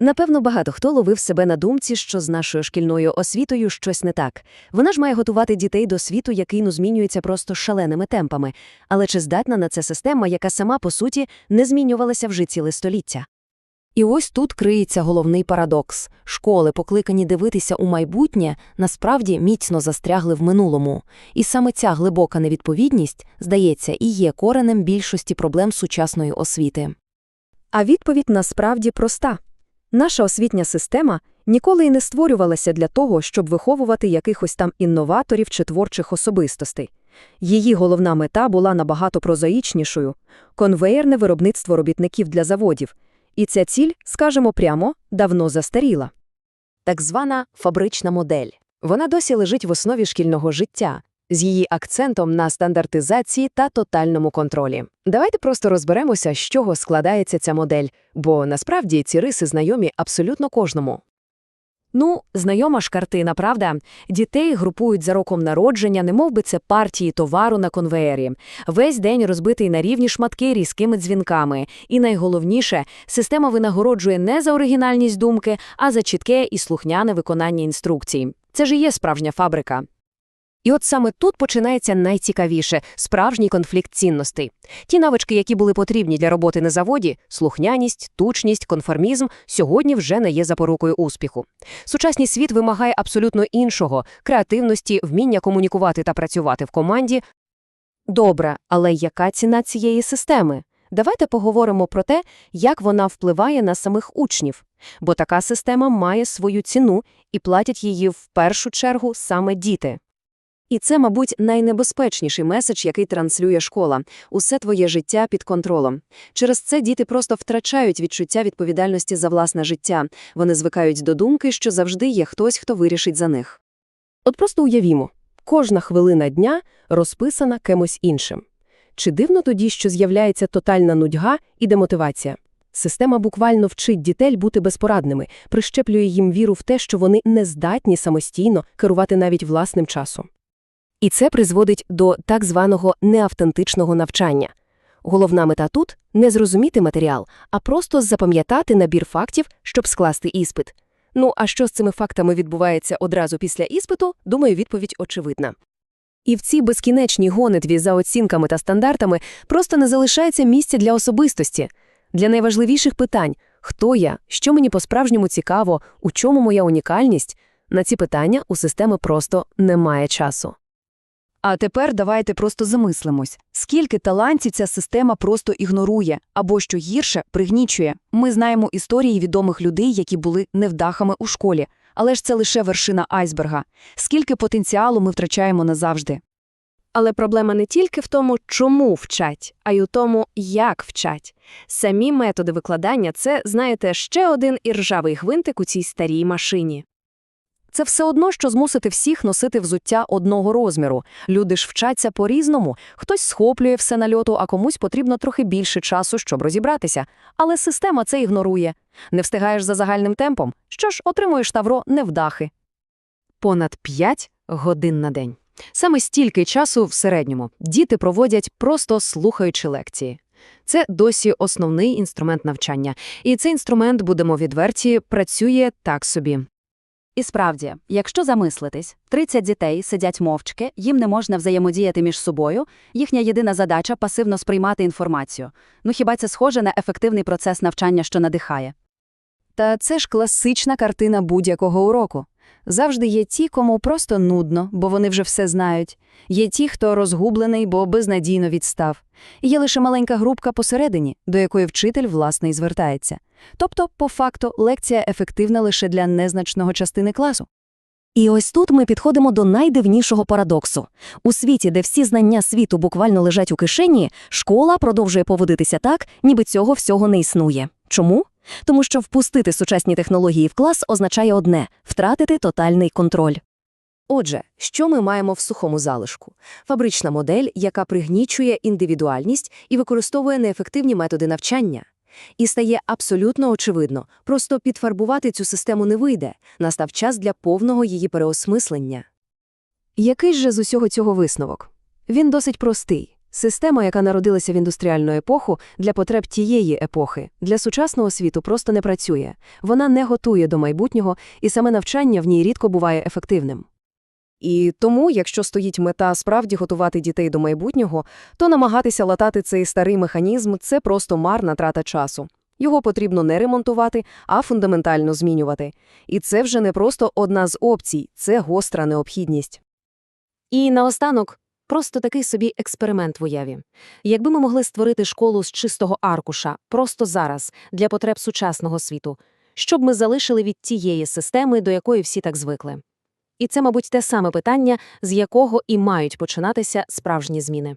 Напевно, багато хто ловив себе на думці, що з нашою шкільною освітою щось не так. Вона ж має готувати дітей до світу, який ну змінюється просто шаленими темпами. Але чи здатна на це система, яка сама по суті не змінювалася вже ціле століття? І ось тут криється головний парадокс. Школи, покликані дивитися у майбутнє, насправді міцно застрягли в минулому. І саме ця глибока невідповідність, здається, і є коренем більшості проблем сучасної освіти. А відповідь насправді проста. Наша освітня система ніколи й не створювалася для того, щоб виховувати якихось там інноваторів чи творчих особистостей. Її головна мета була набагато прозаїчнішою – конвеєрне виробництво робітників для заводів. І ця ціль, скажемо прямо, давно застаріла. Так звана фабрична модель. Вона досі лежить в основі шкільного життя, з її акцентом на стандартизації та тотальному контролі. Давайте просто розберемося, з чого складається ця модель, бо насправді ці риси знайомі абсолютно кожному. Ну, знайома ж картина, правда? Дітей групують за роком народження, немов би це партії товару на конвеєрі. Весь день розбитий на рівні шматки різкими дзвінками. І найголовніше, система винагороджує не за оригінальність думки, а за чітке і слухняне виконання інструкцій. Це ж і є справжня фабрика. І от саме тут починається найцікавіше – справжній конфлікт цінностей. Ті навички, які були потрібні для роботи на заводі – слухняність, тучність, конформізм – сьогодні вже не є запорукою успіху. Сучасний світ вимагає абсолютно іншого – креативності, вміння комунікувати та працювати в команді. Добре, але яка ціна цієї системи? Давайте поговоримо про те, як вона впливає на самих учнів. Бо така система має свою ціну і платять її в першу чергу саме діти. І це, мабуть, найнебезпечніший меседж, який транслює школа. Усе твоє життя під контролем. Через це діти просто втрачають відчуття відповідальності за власне життя. Вони звикають до думки, що завжди є хтось, хто вирішить за них. От просто уявімо, кожна хвилина дня розписана кимось іншим. Чи дивно тоді, що з'являється тотальна нудьга і демотивація? Система буквально вчить дітей бути безпорадними, прищеплює їм віру в те, що вони не здатні самостійно керувати навіть власним часом. І це призводить до так званого неавтентичного навчання. Головна мета тут – не зрозуміти матеріал, а просто запам'ятати набір фактів, щоб скласти іспит. Ну, а що з цими фактами відбувається одразу після іспиту, думаю, відповідь очевидна. І в цій безкінечній гонитві за оцінками та стандартами просто не залишається місця для особистості, для найважливіших питань – хто я, що мені по-справжньому цікаво, у чому моя унікальність – на ці питання у системи просто немає часу. А тепер давайте просто замислимось, скільки талантів ця система просто ігнорує, або, що гірше, пригнічує. Ми знаємо історії відомих людей, які були невдахами у школі, але ж це лише вершина айсберга. Скільки потенціалу ми втрачаємо назавжди. Але проблема не тільки в тому, чому вчать, а й у тому, як вчать. Самі методи викладання – це, знаєте, ще один іржавий гвинтик у цій старій машині. Це все одно, що змусити всіх носити взуття одного розміру. Люди ж вчаться по-різному, хтось схоплює все на льоту, а комусь потрібно трохи більше часу, щоб розібратися. Але система це ігнорує. Не встигаєш за загальним темпом, що ж, отримуєш тавро невдахи. Понад 5 годин на день. Саме стільки часу в середньому діти проводять просто слухаючи лекції. Це досі основний інструмент навчання. І цей інструмент, будемо відверті, працює так собі. І справді, якщо замислитись, 30 дітей сидять мовчки, їм не можна взаємодіяти між собою, їхня єдина задача – пасивно сприймати інформацію. Ну хіба це схоже на ефективний процес навчання, що надихає? Та це ж класична картина будь-якого уроку. Завжди є ті, кому просто нудно, бо вони вже все знають. Є ті, хто розгублений, бо безнадійно відстав. Є лише маленька групка посередині, до якої вчитель, власне, і звертається. Тобто, по факту, лекція ефективна лише для незначного частини класу. І ось тут ми підходимо до найдивнішого парадоксу. У світі, де всі знання світу буквально лежать у кишені, школа продовжує поводитися так, ніби цього всього не існує. Чому? Тому що впустити сучасні технології в клас означає одне – втратити тотальний контроль. Отже, що ми маємо в сухому залишку? Фабрична модель, яка пригнічує індивідуальність і використовує неефективні методи навчання. І стає абсолютно очевидно, просто підфарбувати цю систему не вийде, настав час для повного її переосмислення. Який же з усього цього висновок? Він досить простий. Система, яка народилася в індустріальну епоху, для потреб тієї епохи, для сучасного світу просто не працює. Вона не готує до майбутнього, і саме навчання в ній рідко буває ефективним. І тому, якщо стоїть мета справді готувати дітей до майбутнього, то намагатися латати цей старий механізм – це просто марна трата часу. Його потрібно не ремонтувати, а фундаментально змінювати. І це вже не просто одна з опцій, це гостра необхідність. І наостанок просто такий собі експеримент в уяві. Якби ми могли створити школу з чистого аркуша просто зараз, для потреб сучасного світу, що б ми залишили від тієї системи, до якої всі так звикли? І це, мабуть, те саме питання, з якого і мають починатися справжні зміни.